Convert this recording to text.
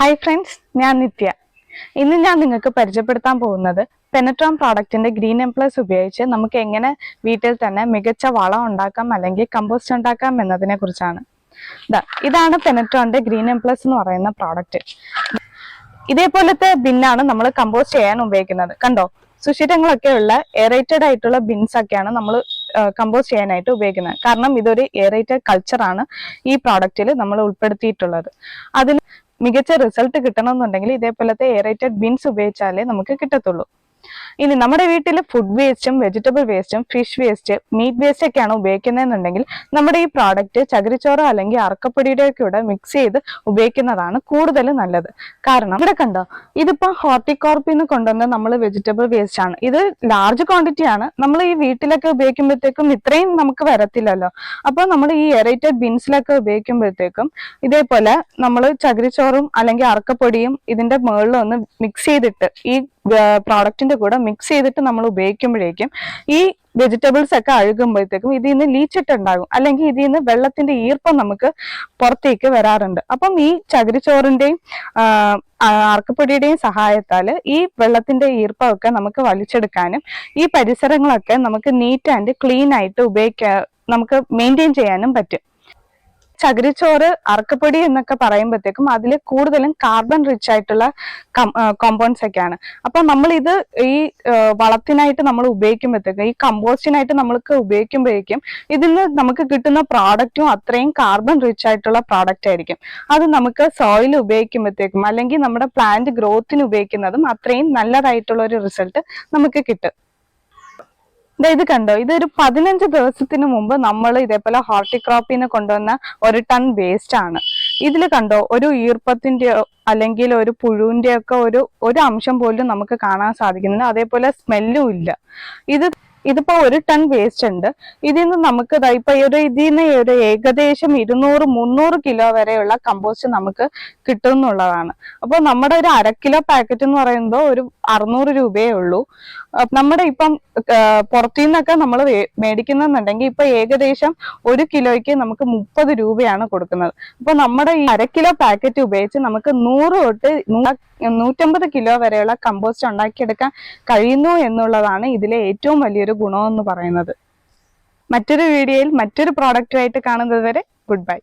Hi friends ഞാൻ നിത്യ. ഇന്ന് ഞാൻ നിങ്ങൾക്ക് പരിചയപ്പെടുത്താൻ പോകുന്നത് പെനട്രോം പ്രോഡക്റ്റിന്റെ ഗ്രീൻ എംപ്ലസ് ഉപയോഗിച്ച് നമുക്ക് എങ്ങനെ വീട്ടിൽ തന്നെ മികച്ച വളം ഉണ്ടാക്കാം അല്ലെങ്കിൽ കമ്പോസ്റ്റ് ഉണ്ടാക്കാം എന്നതിനെ കുറിച്ചാണ്. ഇതാണ് പെനട്രോന്റെ ഗ്രീൻ എംപ്ലസ് എന്ന് പറയുന്ന പ്രോഡക്റ്റ് ഇതേപോലത്തെ ബിന്നാണ് നമ്മൾ കമ്പോസ്റ്റ് ചെയ്യാൻ ഉപയോഗിക്കുന്നത്. കണ്ടോ? സുഷിരങ്ങളൊക്കെ ഉള്ള എയറേറ്റഡ് ആയിട്ടുള്ള ബിൻസ് ഒക്കെയാണ് നമ്മൾ കമ്പോസ്റ്റ് ചെയ്യാനായിട്ട് ഉപയോഗിക്കുന്നത്. കാരണം ഇതൊരു എയറേറ്റഡ് കൾച്ചറാണ് ഈ പ്രോഡക്റ്റിൽ നമ്മൾ ഉൾപ്പെടുത്തിയിട്ടുള്ളത്. അതിന് മികച്ച റിസൾട്ട് കിട്ടണമെന്നുണ്ടെങ്കിൽ ഇതേപോലത്തെ എയറേറ്റഡ് ബിൻസ് ഉപയോഗിച്ചാലേ നമുക്ക് കിട്ടത്തുള്ളൂ. ഇനി നമ്മുടെ വീട്ടിൽ ഫുഡ് വേസ്റ്റും വെജിറ്റബിൾ വേസ്റ്റും ഫിഷ് വേസ്റ്റ് മീറ്റ് വേസ്റ്റ് ഒക്കെയാണ് ഉപയോഗിക്കുന്നതെന്നുണ്ടെങ്കിൽ നമ്മുടെ ഈ പ്രോഡക്റ്റ് ചകിരിച്ചോറോ അല്ലെങ്കിൽ അറക്കപ്പൊടിയുടെ കൂടെ മിക്സ് ചെയ്ത് ഉപയോഗിക്കുന്നതാണ് കൂടുതൽ നല്ലത്. കാരണം ഇവിടെ കണ്ടോ ഇതിപ്പോ ഹോർട്ടിക്കോർപ്പിൽ നിന്ന് കൊണ്ടുവന്ന നമ്മൾ വെജിറ്റബിൾ വേസ്റ്റ് ആണ്. ഇത് ലാർജ് ക്വാണ്ടിറ്റി ആണ്. നമ്മൾ ഈ വീട്ടിലൊക്കെ ഉപയോഗിക്കുമ്പോഴത്തേക്കും ഇത്രയും നമുക്ക് വരത്തില്ലല്ലോ. അപ്പോൾ നമ്മൾ ഈ എറേറ്റഡ് ബിൻസിലൊക്കെ ഉപയോഗിക്കുമ്പോഴത്തേക്കും ഇതേപോലെ നമ്മൾ ചകിരിച്ചോറും അല്ലെങ്കിൽ അറക്കപ്പൊടിയും ഇതിന്റെ മുകളിൽ ഒന്ന് മിക്സ് ചെയ്തിട്ട് ഈ പ്രോഡക്റ്റിന്റെ കൂടെ മിക്സ് ചെയ്തിട്ട് നമ്മൾ ഉപയോഗിക്കുമ്പോഴേക്കും ഈ വെജിറ്റബിൾസ് ഒക്കെ അഴുകുമ്പോഴത്തേക്കും ഇതിൽ നിന്ന് ലീച്ചിട്ടുണ്ടാകും അല്ലെങ്കിൽ ഇതിൽ നിന്ന് വെള്ളത്തിന്റെ ഈർപ്പം നമുക്ക് പുറത്തേക്ക് വരാറുണ്ട്. അപ്പം ഈ ചകിരിച്ചോറിന്റെയും ആർക്കപ്പൊടിയുടെയും സഹായത്താൽ ഈ വെള്ളത്തിന്റെ ഈർപ്പമൊക്കെ നമുക്ക് വലിച്ചെടുക്കാനും ഈ പരിസരങ്ങളൊക്കെ നമുക്ക് നീറ്റ് ആൻഡ് ക്ലീൻ ആയിട്ട് ഉപയോഗിക്കാൻ നമുക്ക് മെയിന്റെയിൻ ചെയ്യാനും പറ്റും. ചകിരിച്ചോറ് അറക്കപ്പൊടി എന്നൊക്കെ പറയുമ്പോഴത്തേക്കും അതിൽ കൂടുതലും കാർബൺ റിച്ച് ആയിട്ടുള്ള കോമ്പൗണ്ട്സ് ഒക്കെയാണ്. അപ്പൊ നമ്മൾ ഇത് ഈ വളത്തിനായിട്ട് നമ്മൾ ഉപയോഗിക്കുമ്പോഴത്തേക്കും ഈ കമ്പോസ്റ്റിനായിട്ട് നമ്മൾക്ക് ഉപയോഗിക്കുമ്പോഴേക്കും ഇതിൽ നിന്ന് നമുക്ക് കിട്ടുന്ന പ്രോഡക്റ്റും അത്രയും കാർബൺ റിച്ച് ആയിട്ടുള്ള പ്രോഡക്റ്റ് ആയിരിക്കും. അത് നമുക്ക് സോയിൽ ഉപയോഗിക്കുമ്പോഴത്തേക്കും അല്ലെങ്കിൽ നമ്മുടെ പ്ലാന്റ് ഗ്രോത്തിന് ഉപയോഗിക്കുന്നതും അത്രയും നല്ലതായിട്ടുള്ള ഒരു റിസൾട്ട് നമുക്ക് കിട്ടും. ഇത് കണ്ടോ? ഇത് ഒരു പതിനഞ്ച് ദിവസത്തിന് മുമ്പ് നമ്മൾ ഇതേപോലെ ഹോർട്ടിക്രോപ്പിൽ നിന്ന് കൊണ്ടുവന്ന ഒരു ടൺ വേസ്റ്റ് ആണ്. ഇതിൽ കണ്ടോ? ഒരു ഈർപ്പത്തിന്റെയോ അല്ലെങ്കിൽ ഒരു പുഴുവിന്റെ ഒക്കെ ഒരു ഒരു അംശം പോലും നമുക്ക് കാണാൻ സാധിക്കുന്നില്ല. അതേപോലെ സ്മെല്ലും ഇല്ല. ഇത് ഇതിപ്പോ ഒരു ടൺ വേസ്റ്റ് ഉണ്ട്. ഇതിൽ നിന്ന് നമുക്ക് ഇപ്പൊ ഒരു ഇതിൽ നിന്ന് ഒരു ഏകദേശം ഇരുന്നൂറ് മുന്നൂറ് കിലോ വരെയുള്ള കമ്പോസ്റ്റ് നമുക്ക് കിട്ടും എന്നുള്ളതാണ് അപ്പൊ നമ്മുടെ ഒരു അര കിലോ പാക്കറ്റ് എന്ന് പറയുമ്പോൾ ഒരു അറുന്നൂറ് രൂപയേ ഉള്ളൂ. നമ്മുടെ ഇപ്പം പുറത്തു നിന്നൊക്കെ നമ്മൾ മേടിക്കുന്നുണ്ടെങ്കിൽ ഇപ്പൊ ഏകദേശം ഒരു കിലോയ്ക്ക് നമുക്ക് മുപ്പത് രൂപയാണ് കൊടുക്കുന്നത്. അപ്പൊ നമ്മുടെ ഈ അര കിലോ പാക്കറ്റ് ഉപയോഗിച്ച് നമുക്ക് നൂറ് തൊട്ട് നൂറ്റമ്പത് കിലോ വരെയുള്ള കമ്പോസ്റ്റ് ഉണ്ടാക്കിയെടുക്കാൻ കഴിയുന്നു എന്നുള്ളതാണ് ഇതിലെ ഏറ്റവും വലിയൊരു ഗുണമെന്ന് പറയുന്നത്. മറ്റൊരു വീഡിയോയിൽ മറ്റൊരു പ്രോഡക്റ്റുമായിട്ട് കാണുന്നത് വരെ ഗുഡ് ബൈ